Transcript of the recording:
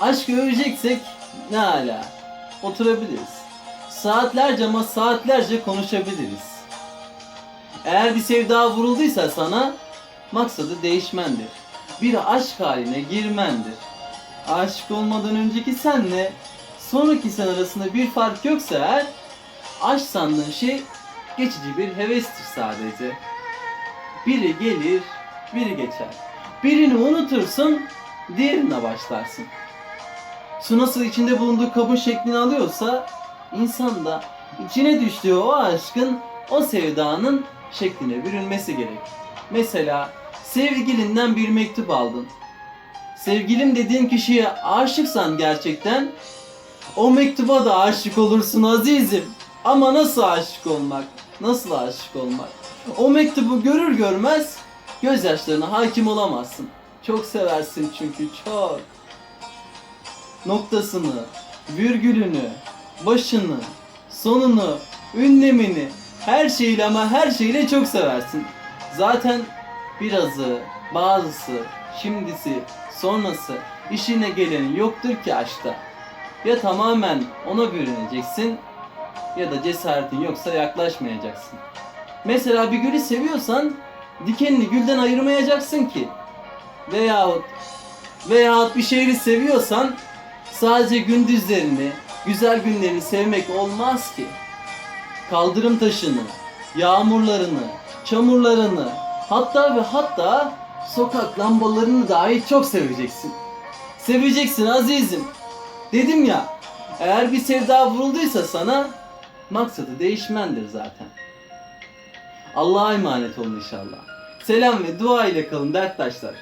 Aşkı öveceksek ne ala. Oturabiliriz. Saatlerce ama saatlerce konuşabiliriz. Eğer bir sevda vurulduysa sana maksadı değişmendir. Bir aşk haline girmendir. Aşık olmadan önceki senle sonraki sen arasında bir fark yoksa eğer aşk sandığın şey geçici bir hevestir sadece. Biri gelir, biri geçer. Birini unutursun, diğerine başlarsın. Su nasıl içinde bulunduğu kabın şeklini alıyorsa insan da içine düştüğü o aşkın, o sevdanın şekline bürünmesi gerek. Mesela sevgilinden bir mektup aldın. Sevgilim dediğin kişiye aşıksan gerçekten o mektuba da aşık olursun azizim. Ama nasıl aşık olmak? Nasıl aşık olmak? O mektubu görür görmez gözyaşlarına hakim olamazsın. Çok seversin çünkü çok. Noktasını, virgülünü, başını, sonunu, ünlemini, her şeyiyle ama her şeyiyle çok seversin. Zaten birazı, bazısı, şimdisi, sonrası, işine geleni yoktur ki aşkta. Ya tamamen ona bürüneceksin ya da cesaretin yoksa yaklaşmayacaksın. Mesela bir gülü seviyorsan dikenini gülden ayırmayacaksın ki. Veyahut veyahut bir şehri seviyorsan sadece gündüzlerini, güzel günlerini sevmek olmaz ki. Kaldırım taşını, yağmurlarını, çamurlarını, hatta ve hatta sokak lambalarını dahi çok seveceksin. Seveceksin azizim. Dedim ya, eğer bir sevda vurulduysa sana maksadı değişmendir zaten. Allah'a emanet olun inşallah. Selam ve dua ile kalın derttaşlar.